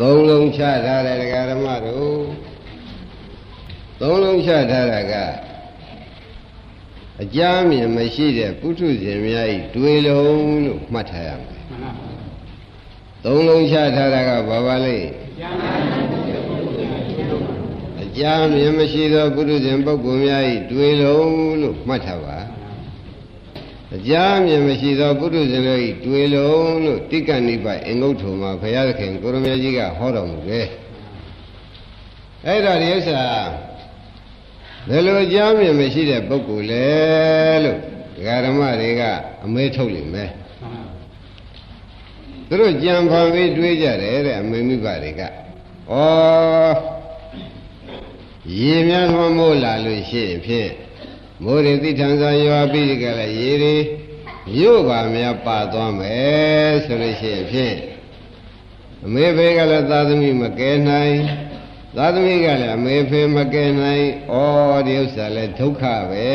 သုံးလုံးချထားတဲ့ဒကာဓမ္မတို့သုံးလုံးချထားတာကအကြမ်းမြင်မရှိတဲ့ပုထုဇဉ်များဤတွေ့လုံးလို့မှတ်ထားရမယ်သုံးလုံးချထားတာကဘာပါလဲအကြမ်းမြင်မရှိသောပုထုဇဉ်ပုဂ္ဂိုလ်များဤတွေ့လုံးလို့မှတ်ထားပါ အကြမ်းမြင်မရှိသောပုထုဇဉ်တို့ဤတွေ့လုံးလို့တိက္ကဏိပအင်္ဂုတ္ထုမှာဘုရားသခင်ကိုရမကြီးကဟောတော်မူတယ်အဲ့တော့ဒီဥစ္စာဘယ်လိုကြားမြင်မရှိတဲ့ပုဂ္ဂိုလ်လဲလို့ဒကာဓမ္မတွေကအမဲထုတ်လိမ့်မယ်သူတို့ကြံဖန်ပြီးတွေးကြတယ်တဲ့အမေမိဘတွေကဩရေများလွှမ်းမိုးလာလို့ရှိရင်ဖြင့် မိုးတွေသိထန်စွာရွာပြီးကြလဲရေတွေမြို့ပါများပါသွားမယ်ဆိုလို့ရှိရင်ဖြင့်အမေဖေကလည်းသာသမီမကဲနိုင်သာသမီကလည်းအမေဖေမကဲနိုင်ဩဒီဥစ္စာလဲဒုက္ခပဲ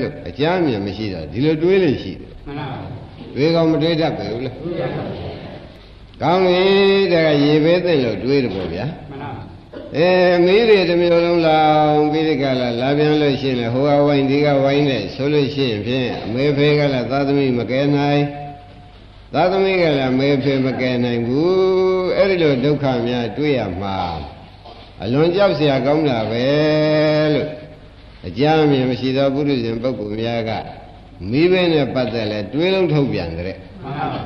လို့အကြမ်းမြင်မရှိတာဒီလိုတွေးလို့ရှိတယ်မှန်ပါတွေးကောင်းမတွေးတတ်ပဲဘူးလားတွေးတတ်ပါကောင်းပြီတကရေပဲသိလို့တွေးတယ်ပေါ့ဗျာမှန်ပါ အဲမီးတွေတစ်မျိုးလုံးလောင်ပြီးဒီကလာလာပြန်လို့ရှိရင်လေဟိုကဝိုင်းဒီကဝိုင်းနဲ့ဆိုလို့ရှိရင်ဖြင့်အမေဖေကလည်းသာသမီမကယ်နိုင်သာသမီကလည်းမေဖေမကယ်နိုင်ဘူးအဲ့ဒီလိုဒုက္ခများတွေ့ရမှာအလွန်ကြောက်စရာကောင်းတာပဲလို့အကြမ်းမြင်မရှိသောပုရိသင်ပုဂ္ဂိုလ်များကမိဘနဲ့ပတ်သက်လဲတွေးလုံးထုတ်ပြန်တဲ့မှန်ပါဘူး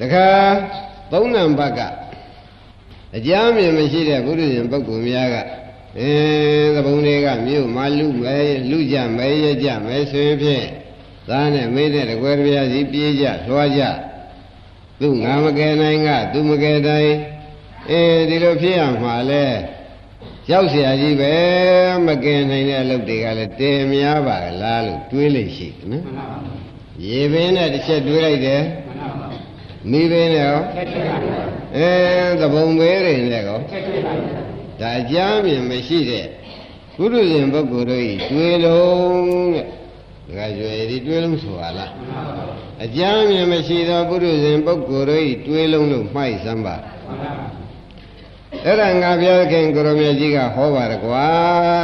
တခါသုံးနံပါတ်က အကြမ်းမြင်မရှိတဲ့ပုရိသင်ပုဂ္ဂိုလ်များကအဲသဘုံတွေကမြို့မှာလူမဲလူကြမဲရကြမဲဆိုရင်ဖြင့်သားနဲ့မေးတဲ့တကွယ်ပြားစီပြေးကြလွှားကြသူငါမကယ်နိုင်ကသူမကယ်တိုင်းအေးဒီလိုဖြစ်ရမှာလဲရောက်เสียကြီးပဲမကင်နိုင်တဲ့အလုပ်တွေကလည်းတင်များပါလားလို့တွေးလိုက်ရှိနော်မှန်ပါပါရေပင်နဲ့တစ်ချက်တွေးလိုက်တယ်မှန်ပါပါမိပင်နဲ့ရောချက်ချက်ပါ အဲသဘုံဘေးတွေနဲ့ရောချက်ချက်ပါဒါအကြမ်းမြင်မရှိတဲ့ပုရုဇဉ်ပုဂ္ဂိုလ်တို့ဤတွေးလုံးတဲ့ဒါကြွယ်ဒီတွေးလုံးဆိုတာလားမှန်ပါပါအကြမ်းမြင်မရှိသောပုရုဇဉ်ပုဂ္ဂိုလ်တို့ဤတွေးလုံးလို့မှိုက်စမ်းပါမှန်ပါပါအဲ့ဒါငါဘုရားခင်ကိုရမေကြီးကဟောပါရကွာ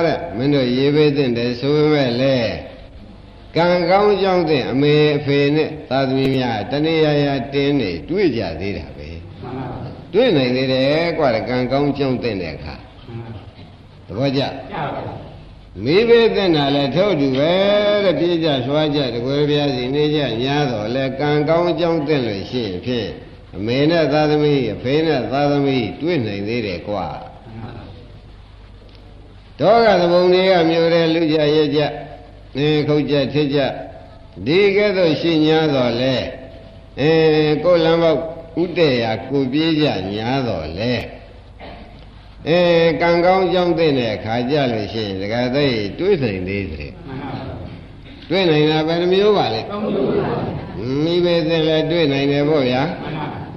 တဲ့မင်းတို့ရေးပေးတဲ့တယ်ဆိုပေမဲ့လေကံကောင်းကြောင်းတဲ့အမေအဖေနဲ့သာသမီများတနေ့ရရတင်းနေတွေ့ကြသေးတာပဲ တွေ့နိုင်သေးတယ်ကွာကံကောင်းကြောင်းတဲ့အခါသဘောကျမိဘတဲ့နာလဲထို့တူပဲတဲ့ပြေးကြလွှားကြတကွယ်ပြားစီနေကြညာတော့လဲကံကောင်းကြောင်းတဲ့လို့ရှိရင်ဖြင့်အမေနဲ့သာသမီအဖေနဲ့သာသမီတွေ့နိုင်သေးတယ်ကွာတောကသဘုံတွေကမျိုးတဲ့လူကြရဲ့ကြအဲခုတ်ကြထစ်ကြဒီကဲ့သို့ရှိညာတော်လဲအဲကိုလမ်းပေါက် ဥတည့်ရာကိုပြေးကြညာတော်လဲအဲကံကောင်းကြောင်းတဲ့အခါကြလို့ရှိရင်ဒကာသိတွေးနိုင်သေးတယ်တွေ့နိုင်တာဘယ်နှမျိုးပါလဲမိဘသိလဲတွေ့နိုင်တယ်ပေါ့ဗျာ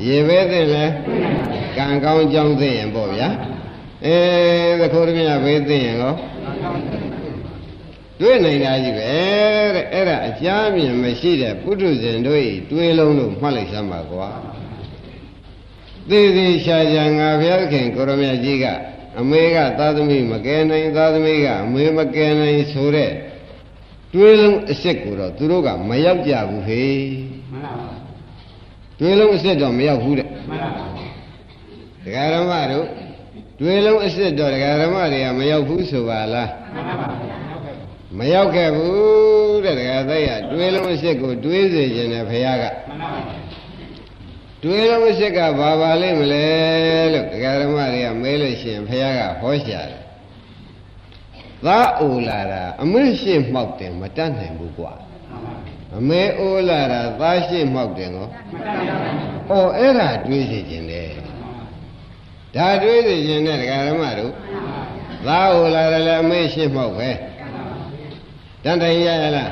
ရေပဲသိလဲကံကောင်းကြောင်းသိရင်ပေါ့ဗျာအဲသခိုးရမြဘေးသိရင်ရောတွေ့နိုင်တာကြီးပဲတဲ့အဲ့ဒါအကြမ်းမြင်မရှိတဲ့ပုထုဇဉ်တို့ဤတွေးလုံးလို့မှတ်လိုက်စမ်းပါကွာ သေသေးရှားရှားငါဘုရားခင်ကိုရမကြီးကအမေကသာသမီမကယ်နိုင်သာသမီကအမေမကယ်နိုင်ဆိုတဲ့တွေးလုံးအစ်စ်ကိုတော့သူတို့ကမရောက်ကြဘူးဟေးမှန်ပါပါတွေးလုံးအစ်စ်တော့မရောက်ဘူးတဲ့မှန်ပါပါဒကာရမတို့တွေးလုံးအစ်စ်တော့ဒကာရမတွေကမရောက်ဘူးဆိုပါလားမှန်ပါပါမရောက်ခဲ့ဘူးတဲ့ဒကာသိရတွေးလုံးအစ်စ်ကိုတွေးစေခြင်းနဲ့ဘုရားကမှန်ပါပါ တွေးလုံးအစ်စ်ကဘာပါလိမ့်မလဲလို့ဒကာရမတွေကမဲလို့ရှိရင်ဘုရားကဟောရှာတယ်သားအိုလာတာအမေရှိမှောက်တယ်မတတ်နိုင်ဘူးကွာအမေအိုလာတာသားရှိမှောက်တယ်နော်ဟောအဲ့ဒါတွေးစီခြင်းတယ်ဒါတွေးစီခြင်းနဲ့ဒကာရမတို့သားအိုလာတယ်လည်းအမေရှိမှောက်ပဲတန်တိုင်ရရလား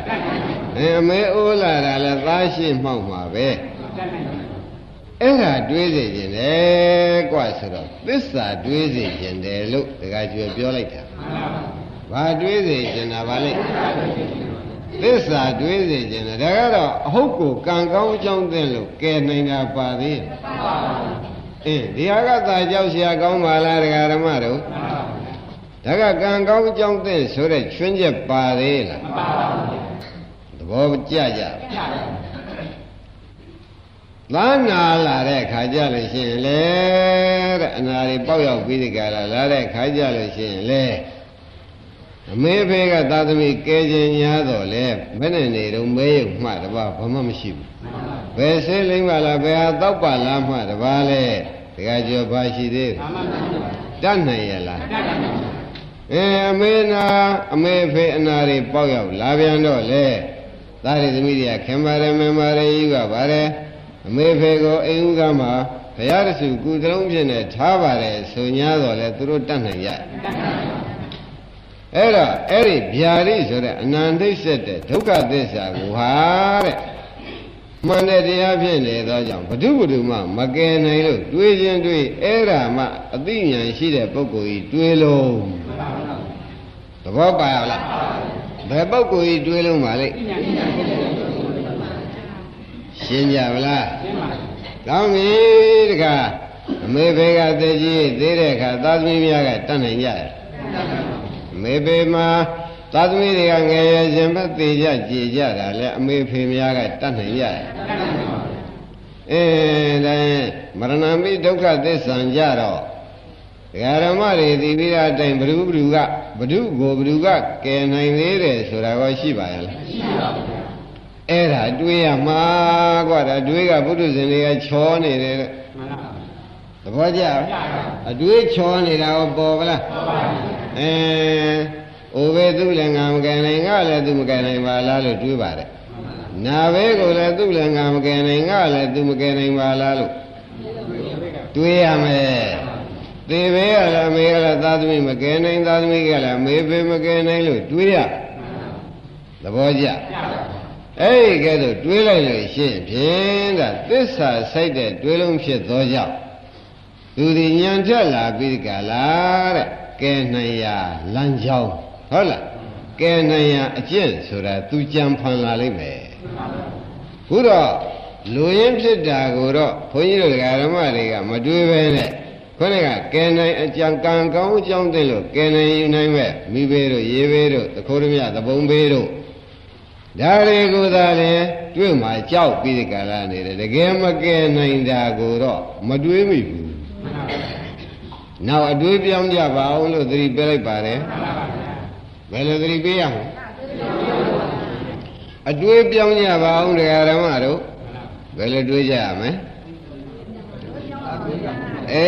အဲအမေအိုလာတာလည်းသားရှိမှောက်မှာပဲ အဲ့ဒါတွေးစီခြင်းတယ်กว่าဆိုတော့သစ္စာတွေးစီခြင်းတယ်လို့ဒကာကျွယ်ပြောလိုက်တာဘာတွေးစေကျင်တာဗာလဲသစ္စာတွေးစေကျင်တယ်ဒါကတော့အဟုတ်ကိုကံကောင်းအကြောင်းသိလို့ကဲနိုင်တာပါသေး အင်းဒီဟာကသာကြောက်เสียကောင်းပါလားဒကာဓမ္မတို့ဒါကကံကောင်းကြောင်းတဲ့ဆိုတဲ့ချွင်းချက်ပါသေးလားမပါပါဘူးသဘောကျကြ သာနာလာတဲ့ခါကြလို့ရှိရင်လေတဲ့အနာတွေပေါက်ရောက်ပြီးဒီကလာလာတဲ့ခါကြလို့ရှိရင်လေအမေဖေကသာသမီကဲခြင်းညာတော့လေဘယ်နဲ့နေတော့မဲရုံမှတပါဘာမှမရှိဘူးဘယ်ဆေးလိမ့်ပါလားဘယ်ဟာတောက်ပါလားမှတပါလေတကယ်ကျော်ဘာရှိသေးလဲတတ်နိုင်ရလားအဲအမေနာအမေဖေအနာတွေပေါက်ရောက်လာပြန်တော့လေသားရသမီးတွေကခင်ပါတယ်မင်ပါတယ်ယူကပါတယ် အမေဖေကိုအိမ်ဥကမှာဘုရားတဆူကုသလုံးဖြစ်နေထားပါတယ်ဆို냐တော့လေသူတို့တတ်နိုင်ရအဲ့တော့အဲ့ဒီဗျာရိဆိုတဲ့အနန္တိတ်ဆက်တဲ့ဒုက္ခသစ္စာကိုဟာတဲ့မှန်တဲ့တရားဖြစ်နေသောကြောင့်ဘု து ဘု து မှမကယ်နိုင်လို့တွေးခြင်းတွေးအဲ့ဒါမှအသိဉာဏ်ရှိတဲ့ပုဂ္ဂိုလ်ကြီးတွေးလုံးသဘောပါရလားဘယ်ပုဂ္ဂိုလ်ကြီးတွေးလုံးပါလိမ့် ရှင်းကြဗလားရှင်းပါပြီကောင်းပြီတခါအမေဖေကသေကြီးသေးတဲ့အခါသာသမီများကတတ်နိုင်ကြရဲ့အမေဖေမှာသာသမီတွေကငယ်ရရှင်ပဲသေကြကြည်ကြတာလေအမေဖေများကတတ်နိုင်ကြရဲ့အဲဒါရင်မရဏမိဒုက္ခသစ္စာကြတော့ဒဂရမတွေဒီပြီးတဲ့အတိုင်းဘ ᱹ ဘ ᱹ ကဘ ᱹ ကိုဘ ᱹ ကကယ်နိုင်သေးတယ်ဆိုတာကောရှိပါရဲ့လားမရှိပါဘူး အဲ့ဒါတွေးရမှာကွာဒါတွေးကဘုဒ္ဓဇင်တွေကချောနေတယ်တဲ့မှန်ပါသဘောကျအတွေးချောနေတာဟောပေါ်ပါလားပေါ်ပါဘူးအဲအိုပဲသူ့လည်းငါမကယ်နိုင်ငါလည်းသူမကယ်နိုင်ပါလားလို့တွေးပါတယ်နာပဲကိုလည်းသူ့လည်းငါမကယ်နိုင်ငါလည်းသူမကယ်နိုင်ပါလားလို့တွေးရမယ်သေဘေးကလည်းမေကလည်းသာသမီမကယ်နိုင်သာသမီကလည်းမေဘေးမကယ်နိုင်လို့တွေးရသဘောကျ အဲ့ဒီကဲတော့တွေးလိုက်လို့ရှိရင်ဖြင့်ဒါသစ္စာစိုက်တဲ့တွေးလုံးဖြစ်သောကြောင့်သူဒီညံထက်လာပြီးကြလားတဲ့ကဲနိုင်ရလမ်းကြောင်းဟုတ်လားကဲနိုင်ရအကျင့်ဆိုတာသူကြံဖန်လာလိမ့်မယ်ခုတော့လူရင်းဖြစ်တာကိုတော့ဘုန်းကြီးတို့ဓမ္မတွေကမတွေးပဲနဲ့ခေါင်းကကဲနိုင်အကြံကံကောင်းအကြောင်းသိလို့ကဲနိုင်ယူနိုင်မဲ့မိဘေးတို့ရေဘေးတို့သခိုးရမြသဘုံဘေးတို့ ဒါတွေကိုသာလေတွေ့မှကြောက်ပြီးဒီကလာနေတယ်တကယ်မကယ်နိုင်တာကိုတော့မတွေးမိဘူးနောက်အတွေးပြောင်းကြပါအောင်လို့သတိပေးလိုက်ပါတယ်ဘယ်လိုသတိပေးရမလဲအတွေးပြောင်းကြပါအောင်တရားဓမ္မတို့ဘယ်လိုတွေးကြရမလဲအဲ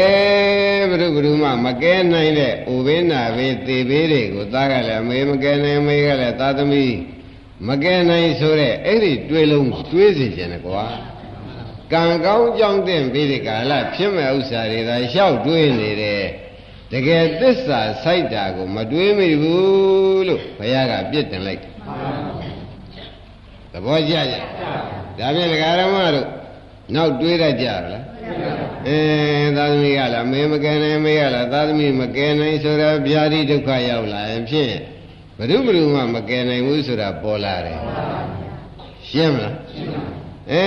ဘုရုဘုရုမှမကဲနိုင်တဲ့ဥပင်းနာဘေးသေဘေးတွေကိုသားကလည်းအမေမကဲနိုင်မေကလည်းသာသမီ မကဲနိုင်ဆိုတဲ့အဲ့ဒီတွေးလုံးတွေးစီခြင်းနဲ့ကွာကံကောင်းကြောင်းတဲ့ပြီးဒီကာလဖြစ်မဲ့ဥစ္စာတွေသာလျှောက်တွေးနေတယ်တကယ်သစ္စာစိုက်တာကိုမတွေးမိဘူးလို့ဘုရားကပြစ်တင်လိုက်သဘောကျကြဒါဖြင့်ဒကာရမတို့နောက်တွေးတတ်ကြလားအဲသာသမီကလည်းမေမကယ်နိုင်မေကလည်းသာသမီမကယ်နိုင်ဆိုတော့ဗျာတိဒုက္ခရောက်လာရင်ဖြင့် ဘယ်သူဘယ်သူမှမကယ်နိုင်ဘူးဆိုတာပေါ်လာတယ်ရှင်းမလားအဲ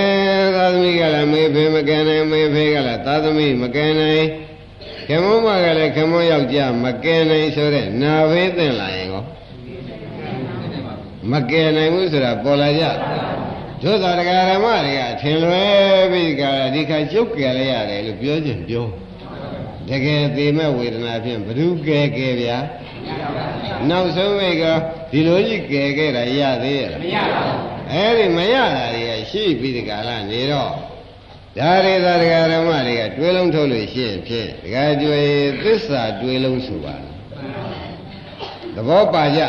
သာသမီကလည်းမေဖေမကယ်နိုင်မေဖေကလည်းသာသမီမကယ်နိုင်ခမုံးမကလည်းခမုံးယောက်ျားမကယ်နိုင်ဆိုတဲ့နာဖေးသင်လာရင်ရောမကယ်နိုင်ဘူးဆိုတာပေါ်လာကြတို့သာတရားဓမ္မတွေကထင်လွဲပြီးကြဒီခါကျုပ်ကယ်လိုက်ရတယ်လို့ပြောခြင်းပြောတကယ်သေမဲ့ဝေဒနာဖြင့်ဘ누구ကယ်ကယ်ဗျာ နောက်ဆုံးမိကဒီလိုကြီးကယ်ခဲ့တာရသေးရဲ့မရပါဘူးအဲ့ဒီမရတာတွေကရှိပြီးဒီကလာနေတော့ဒါတွေသာဒကာဓမ္မတွေကတွေးလုံးထုတ်လို့ရှိရင်ဖြင့်ဒကာကျွေသစ္စာတွေးလုံးဆိုပါလားသဘောပါကြ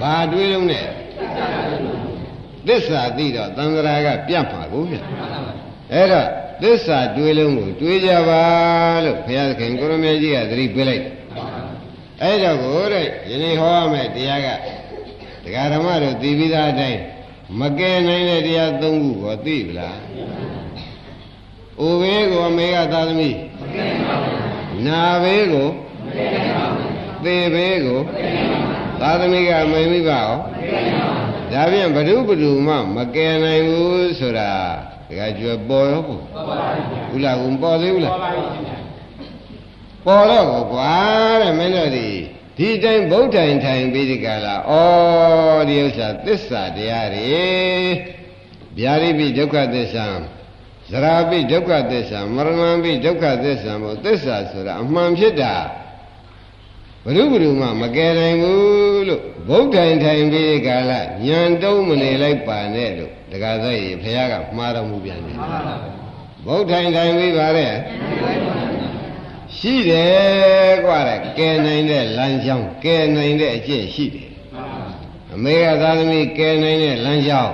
ဘာတွေးလုံးနဲ့သစ္စာသိတော့သံဃာကပြတ်မှာကိုဗျအဲ့တော့သစ္စာတွေးလုံးကိုတွေးကြပါလို့ဘုရားသခင်ကိုရမေကြီးကသတိပေးလိုက် အဲ့တော့ကိုတဲ့ယနေ့ဟောရမယ်တရားကဒကာဓမ္မတို့သိပြီးသားအတိုင်းမကယ်နိုင်တဲ့တရား၃ခုကိုသိပြီလား။အိုဘေးကိုအမေကသာသမီမကယ်ပါဘူး။နာဘေးကိုမကယ်ပါဘူး။သေဘေးကိုမကယ်ပါဘူး။သာသမီကမိမိပါရောမကယ်ပါဘူး။ဒါဖြင့်ဘ ᱹ ဘ ᱹ မှမကယ်နိုင်ဘူးဆိုတာတခါကျွယ်ပေါ်ရောပေါ့ပေါ်ပါပြီဗျာဘူးလားဘူးပေါ်သေးဘူးလားပေါ်ပါပြီခင်ဗျာ ပေါ်တော့ကိုကွာတဲ့မင်းတို့ဒီဒီတိုင်းဗုဒ္ဓံထိုင်ပြီးဒီကလာဩဒီဥစ္စာသစ္စာတရားတွေဗျာတိပိဒုက္ခသစ္စာဇရာပိဒုက္ခသစ္စာမရဏံပိဒုက္ခသစ္စာမို့သစ္စာဆိုတာအမှန်ဖြစ်တာဘုရုဘုရုမှမကယ်နိုင်ဘူးလို့ဗုဒ္ဓံထိုင်ပြီးဒီကလာညံတုံးမနေလိုက်ပါနဲ့လို့တက္ကသရေဘုရားကမှားတော်မူပြန်တယ်မှန်ပါပါဗုဒ္ဓံထိုင်ပြီးပါတဲ့ ရှိတယ်กว่าတဲ့ကဲနိုင်တဲ့လမ်းကြောင်းကဲနိုင်တဲ့အကျင့်ရှိတယ် မှန်ပါပါ အမေကသာသမီကဲနိုင်တဲ့လမ်းကြောင်း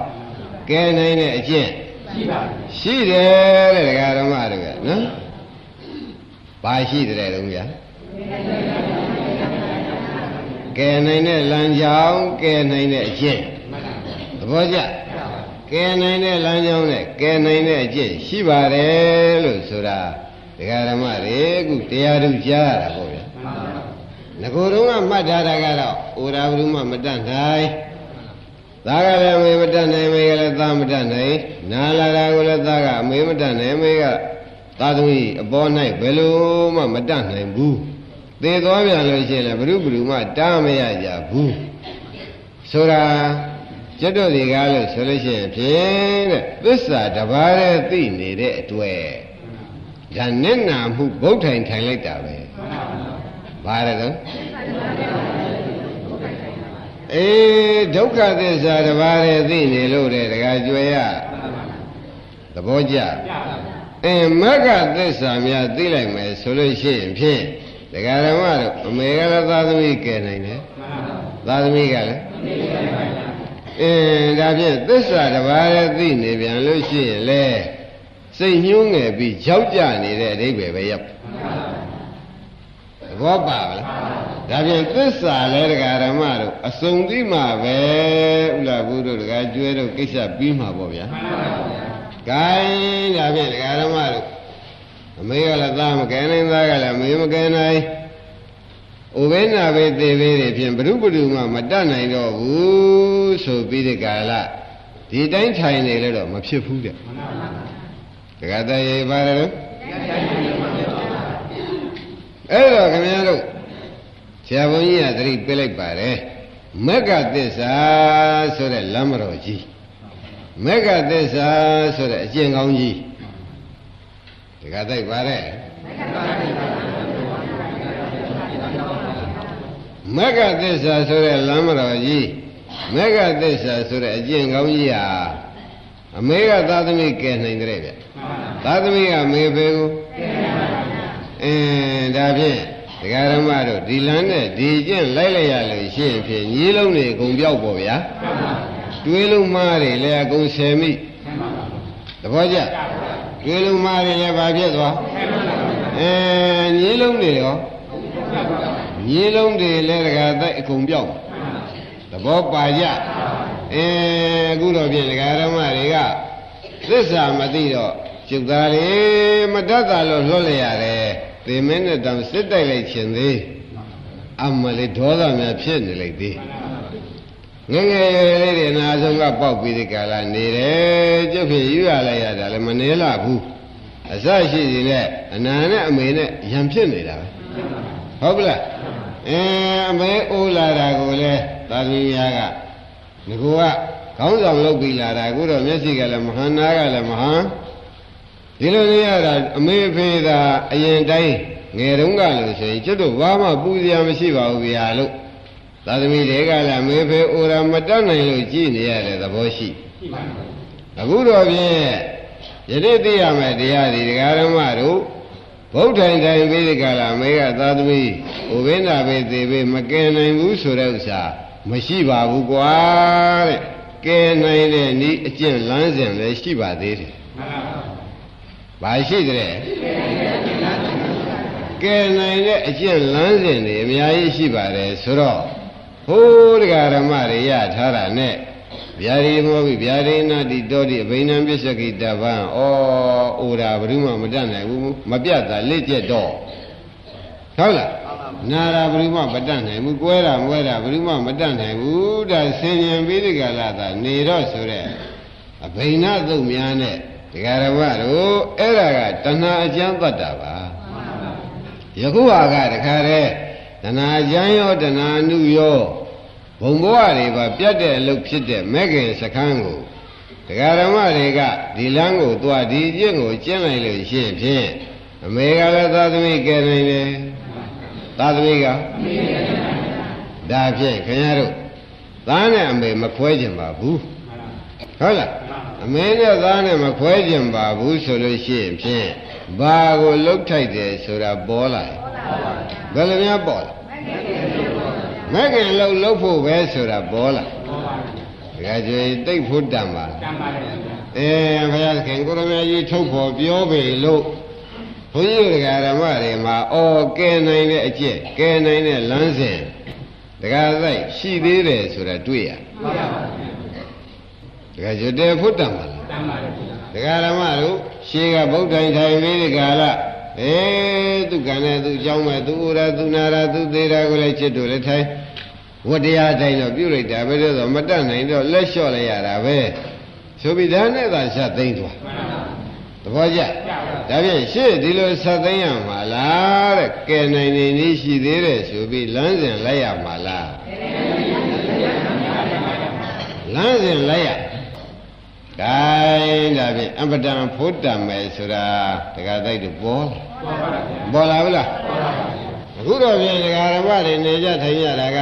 ကဲနိုင်တဲ့အကျင့် ရှိပါပြီ ရှိတယ်တဲ့ဒကာဓမ္မတို့ကနော်ဘာရှိတယ်တုံးဗျာကဲနိုင်တဲ့လမ်းကြောင်းကဲနိုင်တဲ့အကျင့် မှန်ပါပါ သဘောကျကဲနိုင်တဲ့လမ်းကြောင်းနဲ့ကဲနိုင်တဲ့အကျင့်ရှိပါတယ်လို့ဆိုတာ ဒကာဓမ္မတွေအခုတရားသူကြားရတာပေါ့ဗျာမှန်ပါပါငကိုယ်တော့ကမှတ်ထားတာကတော့ဩရာဘုရုမမတတ်နိုင်သားကလည်းအမေမတတ်နိုင်မေကလည်းသားမတတ်နိုင်နာလာတာကိုလည်းသားကအမေမတတ်နိုင်မေကသားသမီးအပေါ်၌ဘယ်လိုမှမတတ်နိုင်ဘူးသေသွားပြန်လို့ရှိရင်လည်းဘုရုဘုရုမတားမရကြဘူးဆိုတာကျွတ်တို့ဒီကားလို့ဆိုလို့ရှိရင်ဖြင့်တဲ့သစ္စာတစ်ပါးတည်းသိနေတဲ့အတွက် ဒါနဲ့နာမှုဗုဒ္ဓံထိုင်လိုက်တာပဲမှန်ပါပါဘာလဲတော့အေးဒုက္ခသစ္စာတစ်ပါးတည်းသိနေလို့တဲ့တခါကြွယ်ရသဘောကျပြပါပါအင်းမဂ္ဂသစ္စာများသိလိုက်မယ်ဆိုလို့ရှိရင်ဖြင့်ဒကာဓမ္မတို့အမေကလည်းသာသမီကယ်နိုင်တယ်မှန်ပါပါသာသမီကလည်းအင်းဒါဖြင့်သစ္စာတစ်ပါးတည်းသိနေပြန်လို့ရှိရင်လေ စိတ်ညှိုးငယ်ပြီးကြောက်ကြနေတဲ့အဓိပ္ပာယ်ပဲရပ်သဘောပါဗလားဒါဖြင့်သစ္စာလဲတရားဓမ္မတို့အစုံသိမှပဲဥလာဘူးတို့တရားကျွဲတို့ကိစ္စပြီးမှာပေါ့ဗျာမှန်ပါပါ။ gain ဒါဖြင့်တရားဓမ္မတို့အမေကလည်းသားမကဲနိုင်သားကလည်းမေမကဲနိုင်။ဥပိ္ပနာပဲသေသေးတွေဖြင့်ဘ ᱹ ဘုဒ္ဓမှမတတ်နိုင်တော့ဘူးဆိုပြီးဒီကာလဒီတိုင်းထိုင်နေလို့တော့မဖြစ်ဘူးတဲ့မှန်ပါပါ။ တရားတရေပါတယ်လို့အဲ့တော့ခင်ဗျားတို့ဆရာဘုန်းကြီးကသတိပေးလိုက်ပါတယ်မက္ကသစ္စာဆိုတဲ့လမ်းမတော်ကြီးမက္ကသစ္စာဆိုတဲ့အကျင့်ကောင်းကြီးဒီကတိုက်ပါတယ်မက္ကသစ္စာဆိုတဲ့လမ်းမတော်ကြီးမက္ကသစ္စာဆိုတဲ့အကျင့်ကောင်းကြီးဟာ အမေကသာသမီကယ်နိုင်တဲ့ဗျမှန်ပါပါသာသမီကမေဖေကိုအင်းဒါဖြင့်ဒကာရမတို့ဒီလမ်းနဲ့ဒီကျင့်လိုက်လိုက်ရလို့ရှိရင်ဖြင့်ညီးလုံးတွေအကုန်ပြောက်ပေါ့ဗျာမှန်ပါပါတွေးလုံးမားတွေလည်းအကုန်ဆယ်မိမှန်ပါပါသဘောကျတွေးလုံးမားတွေလည်းဘာဖြစ်သွားအဲညီးလုံးတွေရောညီးလုံးတွေလည်းဒကာတိုက်အကုန်ပြောက်သဘောပါကြအဲ အခုတော့ဖြင့်ဒကာရမတွေကသစ္စာမသိတော့ကျုပ်သားတွေမတတ်တာလို့လွတ်လိုက်ရတယ်သေမင်းနဲ့တောင်စစ်တိုက်လိုက်ခြင်းသေးအမလေးဒေါသများဖြစ်နေလိုက်သေးငယ်ငယ်ရွယ်လေးတွေအနာဆုံးကပေါက်ပြီးဒီကလာနေတယ်ကျုပ်ဖြင့်ယူရလိုက်ရတာလည်းမနေလာဘူးအစရှိစီနဲ့အနာနဲ့အမေနဲ့ရံဖြစ်နေတာပဲဟုတ်ပလားအဲအမေအိုးလာတာကိုလည်းသာသမီများက ငကူကခေါင်းဆောင်လုပ်ပြီးလာတာအခုတော့မျက်စိကလည်းမဟန်နာကလည်းမဟန်ဒီလိုနေရတာအမေဖေးသာအရင်တိုင်းငယ်တုန်းကလို့ဆိုရင်ကျွတ်တို့ဘာမှပူစရာမရှိပါဘူးဗျာလို့သာသမီတွေကလည်းမေဖေအိုရာမတတ်နိုင်လို့ကြည်နေရတဲ့သဘောရှိရှိပါပါအခုတော့ဖြင့်ယနေ့သိရမယ်တရားဒီဒကာရမတို့ဗုဒ္ဓံတိုင်ပြီးဒီကလာမေကသာသမီဥပိ္ပနာပဲသေပဲမကယ်နိုင်ဘူးဆိုတဲ့ဥစ္စာ မရှိပါဘူးကွာတဲ့ကယ်နိုင်တဲ့ဤအကျင့်လမ်းစဉ်လည်းရှိပါသေးတယ်မှန်ပါပါ။ဘာရှိတဲ့ကယ်နိုင်တဲ့အကျင့်လမ်းစဉ်တွေအများကြီးရှိပါတယ်ဆိုတော့ဟိုးတရားဓမ္မတွေရထားတာနဲ့ဗျာဒီမောပြီဗျာဒိနာတိတောတိအဘိနံပစ္စကိတဗံဩအိုရာဘယ်သူမှမတတ်နိုင်ဘူးမပြတ်တာလက်ကျက်တော့ဟုတ်လား နာရာဘယ်သူမှမတတ်နိုင်ဘူးကွဲတာမွဲတာဘယ်သူမှမတတ်နိုင်ဘူးဒါဆင်ញံပြီးဒီကလာသာနေတော့ဆိုတဲ့အဘိနသုတ်များနဲ့တရားဓမ္မတို့အဲ့ဒါကတဏှာအကျမ်းတတ်တာပါယခုဟာကတခါတည်းတဏှာအကျမ်းရောတဏှာနုရောဘုံဘဝတွေပါပြတ်တဲ့အလုပ်ဖြစ်တဲ့မဲခင်စခန်းကိုတရားဓမ္မတွေကဒီလမ်းကိုသွားဒီအကျင့်ကိုကျင့်လိုက်လို့ရှိရင်ဖြင့်အမေကလည်းသာသမီကယ်နိုင်တယ် သာသမီကဒါဖြင့်ခင်ဗျားတို့သားနဲ့အမေမခွဲကြပါဘူးဟုတ်လားအမေနဲ့သားနဲ့မခွဲကြပါဘူးဆိုလို့ရှိရင်ဖြင့်ဘာကိုလှုပ်ထိုက်တယ်ဆိုတာပေါ်လာတယ်ဘယ်လိုများပေါ်လာမကင်လှုပ်လှုပ်ဖို့ပဲဆိုတာပေါ်လာဒကာကျွေတိတ်ဖို့တန်ပါလားတမ်းပါတယ်ဗျာအဲဘုရားခင်ကိုရမကြီးထုတ်ဖို့ပြောပေလို့ ဘုန်းကြီးတို့ဒကာဓမ္မတွေမှာအော်ကဲနိုင်တဲ့အကျက်ကဲနိုင်တဲ့လမ်းစဉ်ဒကာဆိုင်ရှိသေးတယ်ဆိုတာတွေ့ရဟုတ်ပါပါဗျာဒကာကျွတေဖို့တန်ပါလားတမ်းပါတယ်ဗျာဒကာဓမ္မတို့ရှေးကဗုဒ္ဓံထိုင်ပြီးဒီကာလအေးသူကံနဲ့သူကြောင်းမဲ့သူဥရသူနာရသူသေးတာကိုလည်းချစ်တို့လည်းထိုင်ဝတရားတိုင်းတော့ပြုလိုက်တာပဲလို့ဆိုမတတ်နိုင်တော့လက်လျှော့လိုက်ရတာပဲဆိုပြီးဒါနဲ့သာရှသိမ့်သွားမှန်ပါပါသ ဘောကျဒါဖြင့်ရှေ့ဒီလိုဆက်သိမ်းရမှာလားတဲ့ကဲနိုင်နေနေရှိသေးတယ်ဆိုပြီးလမ်းစဉ်လိုက်ရမှာလားလမ်းစဉ်လိုက်ရဂိုင်းဒါဖြင့်အပဒံဖို့တံမယ်ဆိုတာတက္ကသိုက်တို့ပေါ်ပေါ်ပါဗျာပေါ်လာဘူးလားပေါ်ပါပါအခုတော့ပြင်ဒကာရမတွေနေကြထိုင်ရတာက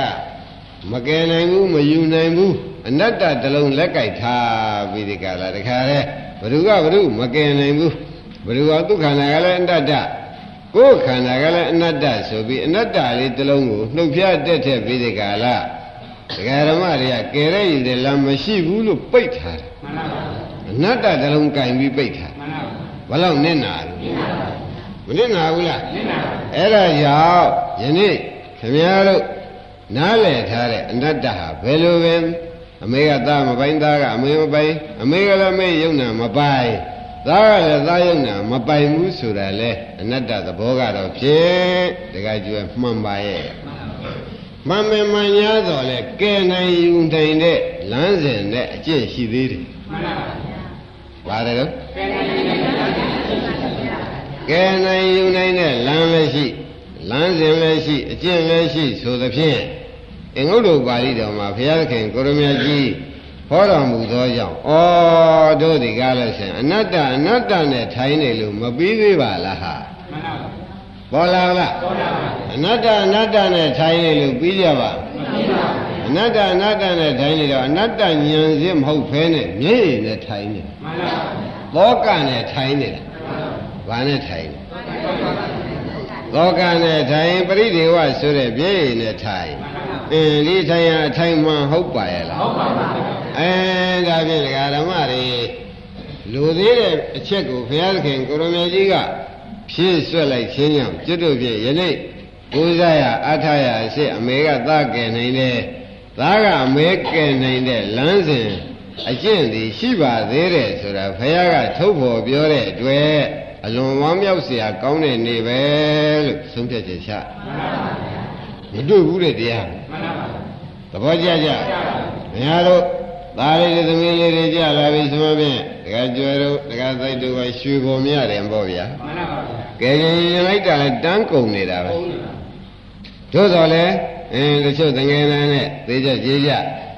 မကယ်နိုင်ဘူးမယူနိုင်ဘူးအနတ္တတစ်လုံးလက်ကြိုက်ထားပြီးဒီကလာတခါလဲ ဘ누구ကဘ누구မကယ်နိုင်ဘူးဘ누구ကဒုက္ခနာကလည်းအနတ္တကိုယ်ခန္ဓာကလည်းအနတ္တဆိုပြီးအနတ္တလေးတစ်လုံးကိုနှုတ်ဖျားတက်ထက်ပြီးဒီကလာဒကာရမတွေကကယ်ရည်တယ်လားမရှိဘူးလို့ပိတ်ထားတယ် မှန်ပါပါ အနတ္တတစ်လုံးကင်ပြီးပိတ်ထား မှန်ပါပါ ဘယ်လောက်နစ်နာလဲမနစ်နာဘူးလား နင်းနာပါ အဲ့ဒါကြောင့်ယနေ့ခင်ဗျားတို့နားလည်ထားတဲ့အနတ္တဟာဘယ်လိုပဲ အမေကသားမပိုင်သားကအမေမပိုင်အမေကလည်းမေယုံနာမပိုင်သားကလည်းသားယုံနာမပိုင်ဘူးဆိုတာလေအနတ္တသဘောကတော့ဖြင့်တကကျွဲမှန်ပါရဲ့မှန်မယ်မှန်ညာတော့လေကဲနိုင်ယူနိုင်တဲ့လမ်းစဉ်နဲ့အကျင့်ရှိသေးတယ်မှန်ပါပါပါတယ်တော့ကဲနိုင်နေတယ်ကဲနိုင်ယူနိုင်တဲ့လမ်းလည်းရှိလမ်းစဉ်လည်းရှိအကျင့်လည်းရှိဆိုသဖြင့် အင်္ဂုတ္တပါဠိတော်မှာဘုရားသခင်ကိုရမကြီးဟောတော်မူသောကြောင့်ဩတို့ဒီကားလို့ရှင်အနတ္တအနတ္တနဲ့ထိုင်နေလို့မပြီးသေးပါလားဟာမှန်ပါပါပေါ်လာလားပေါ်လာပါအနတ္တအနတ္တနဲ့ထိုင်နေလို့ပြီးကြပါမပြီးပါဘူးအနတ္တအနတ္တနဲ့ထိုင်နေတော့အနတ္တဉာဏ်စစ်မဟုတ်ဖဲနဲ့မျက်ရည်နဲ့ထိုင်နေမှန်ပါပါသောကနဲ့ထိုင်နေတာဘာနဲ့ထိုင်လဲသောကနဲ့ထိုင်ပရိဒေဝဆိုတဲ့ပြည့်ရည်နဲ့ထိုင် အင်းဒီထိုင်ရအထိုင်မှဟုတ်ပါရဲ့လားဟုတ်ပါပါအဲဒါဖြင့်ဒကာဓမ္မတွေလူသေးတဲ့အချက်ကိုဘုရားသခင်ကိုရမေကြီးကဖြည့်ဆွက်လိုက်ခြင်းကြောင့်ကျွတ်တို့ဖြင့်ယနေ့ကိုးစားရအထရအရှိအမေကသားကယ်နိုင်တယ်သားကအမေကယ်နိုင်တဲ့လမ်းစဉ်အကျင့်ဒီရှိပါသေးတယ်ဆိုတာဘုရားကထုတ်ဖော်ပြောတဲ့အတွက်အလွန်ဝမ်းမြောက်စရာကောင်းတဲ့နေပဲလို့ဆုံးဖြတ်ချက်ချပါဘုရား မတွေ့ဘူးတဲ့တရားမှန်ပါပါသဘောကျကြမများတို့သားလေးတွေသမီးလေးတွေကြလာပြီဆိုမှဖြင့်တခါကျွဲတို့တခါသိုက်တို့ကရွှေပေါ်မြတယ်ပေါ့ဗျာမှန်ပါပါကဲရင်ရင်လိုက်တာလဲတန်းကုန်နေတာပဲဟုတ်ပါတို့တော်လဲအင်းတချို့တငယ်တန်းနဲ့သေကြကြေကြ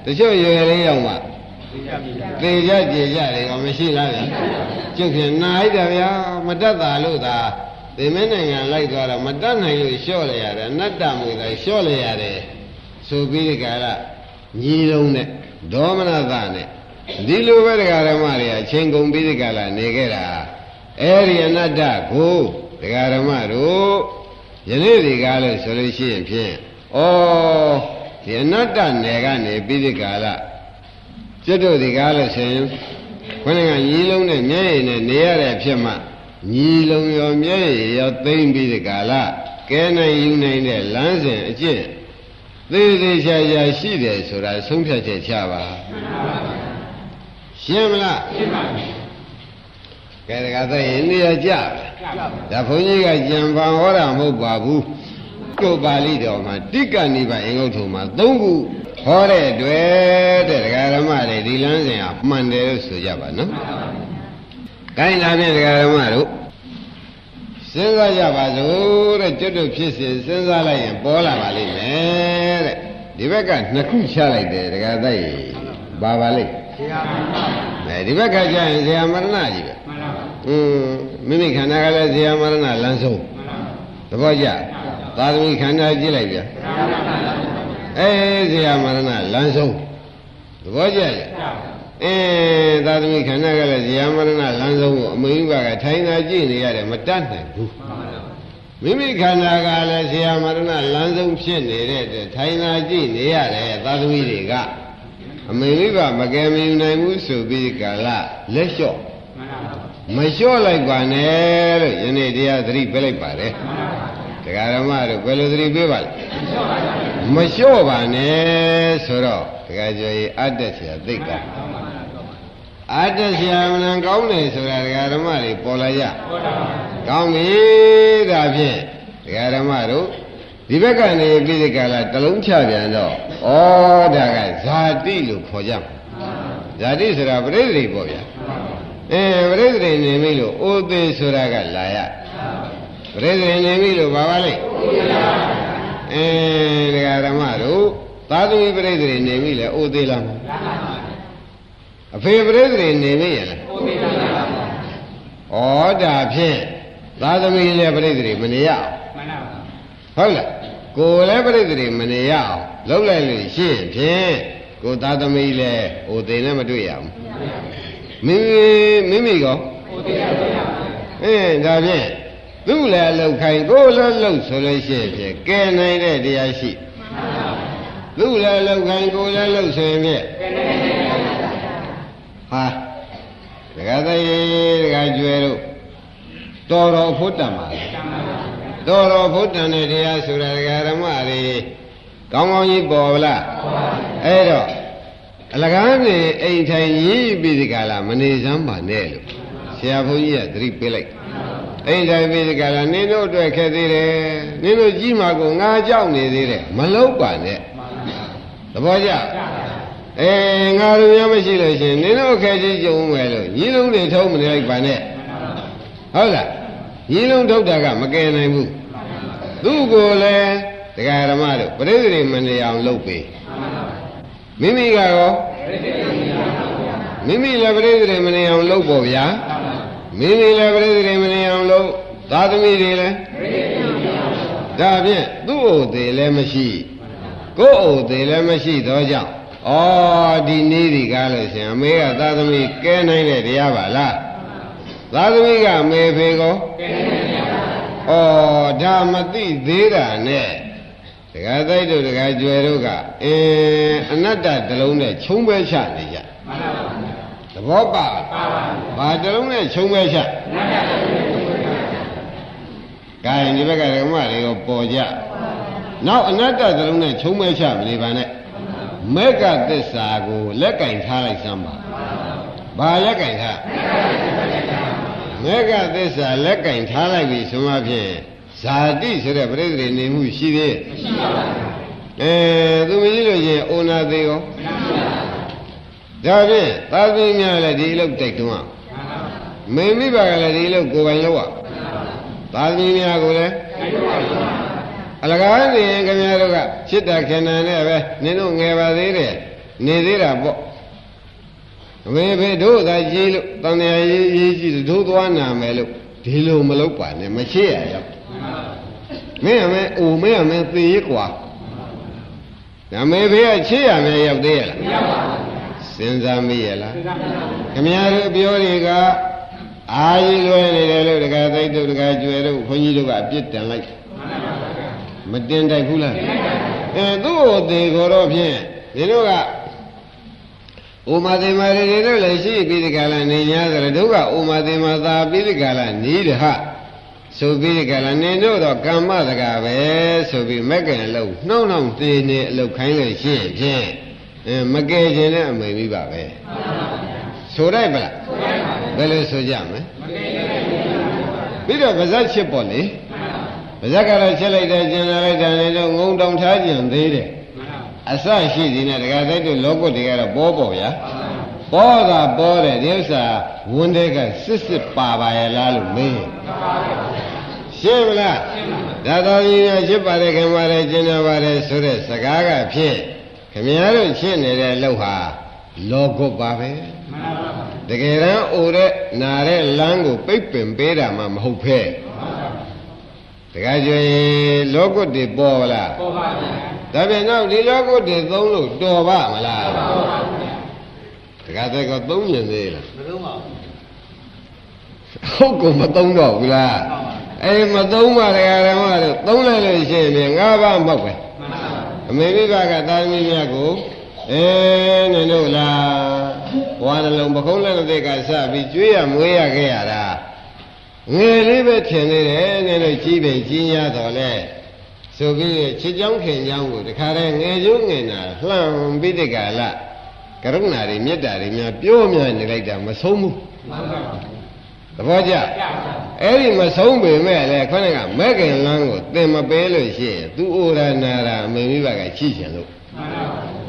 တချို့ရွယ်လေးရောက်မှဒီကြပြီသေကြကြေကြတွေကမရှိလားဗျာကျုပ်ဖြင့်နာလိုက်တာဗျာမတတ်တာလို့သာ သေမင်းနိုင်ငံလိုက်သွားတော့မတတ်နိုင်လို့လျှော့လိုက်ရတယ်အနတ္တမူသာလျှော့လိုက်ရတယ်ဆိုပြီးဒီကရညီလုံးနဲ့ဒေါမနသနဲ့ဒီလိုပဲတရားဓမ္မတွေအချင်းကုန်ပြီးဒီကလာနေခဲ့တာအဲ့ဒီအနတ္တကိုတရားဓမ္မတို့ယနေ့ဒီကားလို့ဆိုလို့ရှိရင်ဖြင့်ဩဒီအနတ္တနယ်ကနေပြီးဒီကလာကျွတ်တို့ဒီကားလို့ဆိုရင်ခொနကညီလုံးနဲ့မျက်ရည်နဲ့နေရတဲ့ဖြစ်မှ ညီလုံးရောမျက်ရည်ရောသိမ့်ပြီးဒီကလာကဲနိုင်ယူနိုင်တဲ့လမ်းစဉ်အကျင့်သေးသေးချာချာရှိတယ်ဆိုတာဆုံးဖြတ်ချက်ချပါရှင်းမလားရှင်းပါပြီကဲဒါကသက်ရင်နေရာကြပါကြပါဒါဘုန်းကြီးကကြံပန်ဟောတာမဟုတ်ပါဘူးကိုယ်ပါဠိတော်မှာတိက္ကဏိဗအင်္ဂုတ္ထုမှာ၃ခုဟောတဲ့တွေ့တဲ့ဒကာဓမ္မတွေဒီလမ်းစဉ်ဟာမှန်တယ်လို့ဆိုကြပါနော် ကိုင်းလာဖြင့်တရားဓမ္မတို့စဉ်းစားကြပါစို့တဲ့ကျွတ်တို့ဖြစ်စဉ်စဉ်းစားလိုက်ရင်ပေါ်လာပါလိမ့်မယ်တဲ့ဒီဘက်ကနှစ်ခုချလိုက်တယ်တရားသိပါပါလိမ့်ဆရာမနာအဲဒီဘက်ကကျရင်ဇေယမရဏကြီးပဲမနာอืมမိမိခန္ဓာကလည်းဇေယမရဏလမ်းဆုံးမနာသဘောကျသာသမီခန္ဓာကြည့်လိုက်ဗျာဆရာမနာအဲဇေယမရဏလမ်းဆုံးသဘောကျရဲ့ အဲသာသမီခန္ဓာကလည်းဇေယမရဏလမ်းဆုံးကိုအမိဘကထိုင်သာကြည့်နေရတယ်မတတ်နိုင်ဘူးမိမိခန္ဓာကလည်းဇေယမရဏလမ်းဆုံးဖြစ်နေတဲ့အတွက်ထိုင်သာကြည့်နေရတယ်သာသမီတွေကအမိဘမကယ်မယူနိုင်ဘူးဆိုပြီးကာလလက်လျှော့မနာမလျှော့လိုက်ပါနဲ့လို့ယနေ့တရားသတိပေးလိုက်ပါတယ်မနာတရားဓမ္မတို့ဘယ်လိုသတိပေးပါလဲဆောပါလားမလျှော့ပါနဲ့ဆိုတော့တရားကျော်ကြီးအတ္တဆရာသိက္ခာ အတ္တဆရာမနကောင်းတယ်ဆိုတာတရားဓမ္မတွေပေါ်လာရဟောတာပါကောင်းပြီဒါဖြင့်တရားဓမ္မတို့ဒီဘက်ကနေပြည်ဒီကလာတလုံးချပြန်တော့ဩဒါကဇာတိလို့ခေါ်ကြမှာဇာတိဆိုတာပရိသေပေါ့ဗျာအဲပရိသေနေပြီလို့အိုသေးဆိုတာကလာရပရိသေနေပြီလို့ဘာပါလဲအဲတရားဓမ္မတို့သာသမီပရိသေနေပြီလေအိုသေးလားမ အဖေပရိသေနေပြီရလားဟောသေးလားဩဒါဖြင့်သာသမီလည်းပရိသေမနေရအောင်မနာဟုတ်လားကိုယ်လည်းပြိတ္တိမနေရအောင်လှုပ်လိုက်လို့ရှိရင်ဖြင့်ကိုယ်သားသမီးလည်းဟိုသိလည်းမတွေ့ရဘူးမိမိမိမိကောဟောသေးလားအင်းဒါဖြင့်သူ့လည်းလှုပ်ခိုင်းကိုယ်လည်းလှုပ်ဆိုလို့ရှိရင်ဖြင့်ကဲနိုင်တဲ့တရားရှိသူ့လည်းလှုပ်ခိုင်းကိုယ်လည်းလှုပ်ဆိုရင်ဖြင့် ဟာဒကာသေးဒကာကျွယ်တို့တော်တော်ဖို့တတ်ပါလေတော်တော်ဘုဒ္ဓံနဲ့တရားဆိုတာဒကာဓမ္မတွေကောင်းကောင်းကြီးပေါ်ဗလားအဲ့တော့အလကားနေအိမ်ထိုင်ရည်ပြီးဒီကလာမနေစမ်းပါနဲ့လို့ဆရာဘုန်းကြီးကသတိပေးလိုက်အိမ်ထိုင်ပြီးဒီကလာနင်းတို့အတွက်ခက်သေးတယ်နင်းတို့ကြီးမှာကိုငါကြောက်နေသေးတယ်မလုံးပါနဲ့သဘောကျ အဲငါတို့များမရှိလို့ရှိရင်နင်းတို့အခက်ကြီးကြုံမယ်လို့ညီလုံးတွေထုံးမနေလိုက်ပါနဲ့ဟုတ်လားညီလုံးထုတ်တာကမကယ်နိုင်ဘူးသူ့ကိုလည်းတရားဓမ္မတို့ပရိသေတွေမနေအောင်လုပ်ပေးမိမိကရောမိမိလည်းပရိသေတွေမနေအောင်လုပ်ပေါ့ဗျာမိမိလည်းပရိသေတွေမနေအောင်လုပ်သာသမီတွေလည်းဒါဖြင့်သူ့အိုသေးလည်းမရှိကိုယ့်အိုသေးလည်းမရှိတော့ကြောင့် ဩဒီနေ့ဒီကားလို့ရှင်အမေကသာသမီကဲနိုင်တဲ့တရားပါလားသာသမီကအမေဖေကိုကဲနေရပါ။အော်ဒါမသိသေးတာနဲ့ဒကာသိုက်တို့ဒကာကျွယ်တို့ကအင်းအနတ္တတစ်လုံးနဲ့ခြုံပဲချနေကြမနာပါ။သဘောပါပါပါ။ဘာတစ်လုံးနဲ့ခြုံပဲချနတ်တယ်။ဂိုင်းဒီဘက်ကဓမ္မတွေကပေါ်ကြ။နောက်အနတ္တတစ်လုံးနဲ့ခြုံပဲချမနေပါနဲ့။ မေကသစ္စာကိုလက်ကင်ထားလိုက်စမ်းပါ။ဘာလက်ကင်ထားမေကသစ္စာလက်ကင်ထားလိုက်ပြီဆိုမှဖြင့်ဇာတိဆိုတဲ့ပြိတ္တိနေမှုရှိသေးရဲ့မရှိပါဘူးအဲသူမရှိလို့ချင်းအိုနာသေးရောမနာပါဒါဖြင့်သာသမီများလည်းဒီအလုပ်တိုက်တွန်းအောင်မေမိဘကလည်းဒီအလုပ်ကိုယ်ပိုင်လုပ်အောင်သာသမီများကိုလည်းအ လကားနေရင်ခင်ဗျားတို့ကစိတ်တခင်နန်နဲ့ပဲနင်တို့ငယ်ပါသေးတယ်နေသေးတာပေါ့အမေဖေတို့သာကြီးလို့တန်တရားရေးရေးကြည့်လို့တို့သွားနာမယ်လို့ဒီလိုမလုပ်ပါနဲ့မရှိရရောက်မင်းအမေအိုမင်းအမေသေရကွာဒါမေဖေကချစ်ရမယ်ရောက်သေးရလားမရပါဘူးစဉ်းစားမိရလားသိသားမလားခမည်းတော်ပြောတွေကအာကြီးလွယ်နေတယ်လို့တခါသိတ်တို့တခါကျွယ်တို့ခွန်ကြီးတို့ကအပြစ်တင်လိုက်မနာပါဘူး မတင်တိုက်ဘူးလားအဲသူ့ကိုသေခေါ်တော့ဖြင့်ဒီတို့ကဥမာသေမာတွေတို့လည်းရှိပြီးဒီကလာနေ냐ဆိုတော့တို့ကဥမာသေမာသာပြီးဒီကလာနီးတယ်ဟာဆိုပြီးဒီကလာနေတို့တော့ကမ္မတကာပဲဆိုပြီးမက်ကင်အလုပ်နှောင်းနှောင်းသေးနေအလုပ်ခိုင်းလို့ရှိရင်ဖြင့်အဲမကယ်ခြင်းနဲ့အမိန်ပြီးပါပဲဆိုလိုက်ပလားဘယ်လိုဆိုကြမလဲမကဲရတဲ့ဘုရားပြီးတော့ဗဇက်ချစ်ပေါ့လေ ဗဇက်ကတော့ချစ်လိုက်တယ်ကျင်လာလိုက်တယ်လည်းတော့ငုံတောင်ထားကြံသေးတယ်မနာအစရှိသည်နဲ့ဒကာသိုက်တို့လောကုတ်တွေကတော့ပေါ်ပေါ်ဗျာပေါ်တာပေါ်တယ်ဒီဥစ္စာဝန်တဲ့ကစစ်စစ်ပါပါရဲ့လားလို့မင်းရှင်းမလားဒါတော်ကြီးများရှင်းပါတယ်ခင်ပါတယ်ကျင်းတော်ပါတယ်ဆိုတဲ့စကားကဖြစ်ခင်ဗျားတို့ရှင်းနေတဲ့လောက်ဟာလောကုတ်ပါပဲတကယ်တမ်းအိုတဲ့နာတဲ့လမ်းကိုပိတ်ပင်ပေးတာမှမဟုတ်ဖဲ တခါကျွေလောကုတ်တွေပေါ်လားပေါ်ပါဗျာဒါပြန်တော့ဒီလောကုတ်တွေသုံးလို့တော်ပါမလားပေါ်ပါဗျာတခါတည်းကသုံးမြင်သေးလားမလုံးပါဘူးဟုတ်ကောမသုံးတော့ဘူးလားဟုတ်ပါဘူးအေးမသုံးပါတရားဓမ္မတို့သုံးလိုက်လို့ရှိရင်ငါးပါးမောက်ပဲမှန်ပါပါအမေရိကကတာသမီမြတ်ကိုအဲနင်တို့လားဘဝနှလုံးပခုံးလက်တဲ့ကစပြီးကျွေးရမွေးရခဲ့ရတာ ငယ်လေးပဲထင်နေတယ်နင်တို့ကြီးပင်ကြီးညာတော်လဲဆိုပြီးချစ်ကြောင်းခင်ကြောင်းကိုတခါတည်းငယ်ကျိုးငယ်နာလှမ်းပြီးတဲ့ကလာကရုဏာတွေမေတ္တာတွေများပြောများနေလိုက်တာမဆုံးဘူးမှန်ပါပါသဘောကျပြပါအဲ့ဒီမဆုံးပေမဲ့လည်းခေါင်းကမဲခင်လန်းကိုသင်မပေးလို့ရှိရင်သူဩရနာရာအမေမိဘကချိချင်လို့မှန်ပါပါ